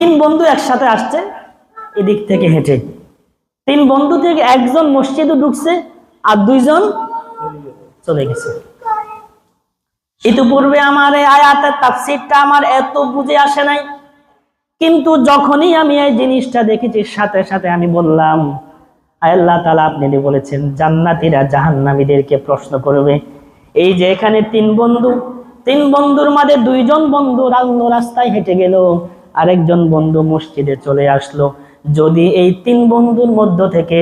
তিন বন্ধু একসাথে আসছে এদিক থেকে হেঁটে। তিন বন্ধু থেকে একজন মসজিদে ঢুকছে আর দুইজন চলে গেছে। ইতিপূর্বে আমার এই আয়াতের তাফসিরটা আমার এত বুঝে আসে নাই, কিন্তু যখনই আমি এই জিনিসটা দেখেছি, সাথে সাথে আমি বললাম, আয় আল্লাহ তালা আপনি বলেছেন, জান্নাতীরা জাহান্নামীদেরকে প্রশ্ন করবে। এই যে এখানে তিন বন্ধু, তিন বন্ধুর মাঝে দুইজন বন্ধু রাস্তায় হেঁটে গেল। আরেকজন বন্ধু মসজিদে চলে আসলো। যদি এই তিন বন্ধুর মধ্য থেকে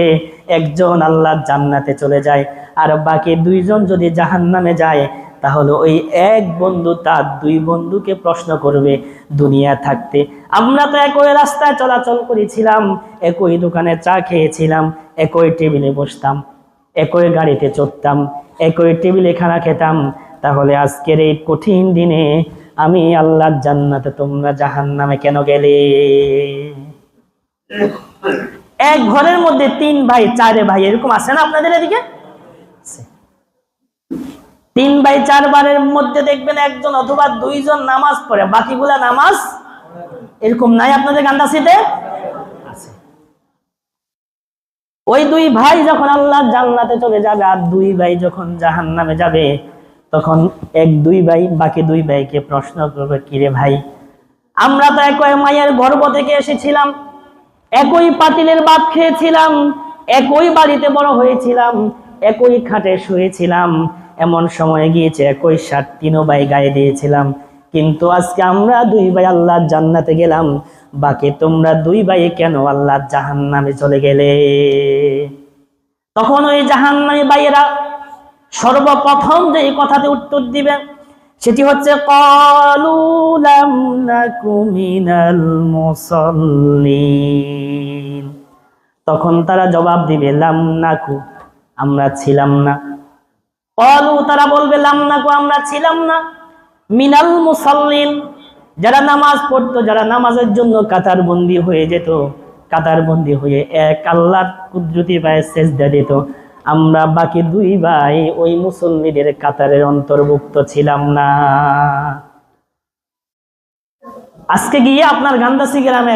একজন আল্লাহ জান্নাতে চলে যায়, আর বাকি দুইজন যদি জাহান্নামে যায়, তাহলে ওই এক বন্ধু তার দুই বন্ধুকে প্রশ্ন করবে, দুনিয়া থাকতে আমরা তো একই রাস্তায় চলাচল করেছিলাম, একই দোকানে চা খেয়েছিলাম, একই টেবিলে বসতাম, একই গাড়িতে চড়তাম, একই টেবিলে খানা খেতাম, তাহলে আজকের এই কঠিন দিনে আমি আল্লাহর জান্নাতে তোমরা জাহান্নামে কেন গেলে? এক ঘরের মধ্যে তিন ভাই, চারে ভাই, এরকম আছে না আপনাদের এদিকে? তিন ভাই, চার বারের মধ্যে দেখবেন একজন অথবা দুইজন নামাজ পড়ে, বাকিগুলা নামাজ এরকম নাই আপনাদের গান্ডাসিতে আছে? ওই দুই ভাই যখন আল্লাহ জান্নাতে চলে যাবে আর দুই ভাই যখন জাহান নামে যাবে তখন এক, দুই ভাই, বাকি দুই ভাইকে প্রশ্ন করবে, কিরে ভাই, আমরা তো একই মায়ের গর্ভ থেকে এসেছিলাম, একই পাতিলের ভাত খেয়েছিলাম, একই বাড়িতে বড় হয়েছিলাম, একই খাটে শুয়েছিলাম, এমন সময় গিয়েছে একই সাত তিনও ভাই গায়ে দিয়েছিলাম, কিন্তু আজকে আমরা দুই ভাই আল্লাহ জান্নাতে গেলাম, বাকি তোমরা দুই ভাই কেন আল্লাহ জাহান্নামে চলে গেলে? তখন ওই জাহান্নামী ভাইয়েরা সর্বপ্রথম যে এই কথাতে উত্তর দিবেন সেটি হচ্ছে তখন তারা জবাব দিবে, লাম নাকু, আমরা ছিলাম না। কলু তারা বলবে, লাম নাকু, আমরা ছিলাম না। মিনাল মুসাল্লিন, যারা নামাজ পড়তো, যারা নামাজের জন্য কাতার বন্দি হয়ে যেত, কাতার বন্দি হয়ে এক আল্লাহর কুদরতি পায়ে সেজদা দিত। আমরা বাকি দুই ভাই ওই মুসল্লিদের কাতারের অন্তর্ভুক্ত ছিলাম না। আজকে গিয়ে আপনার গান্দাসি গ্রামে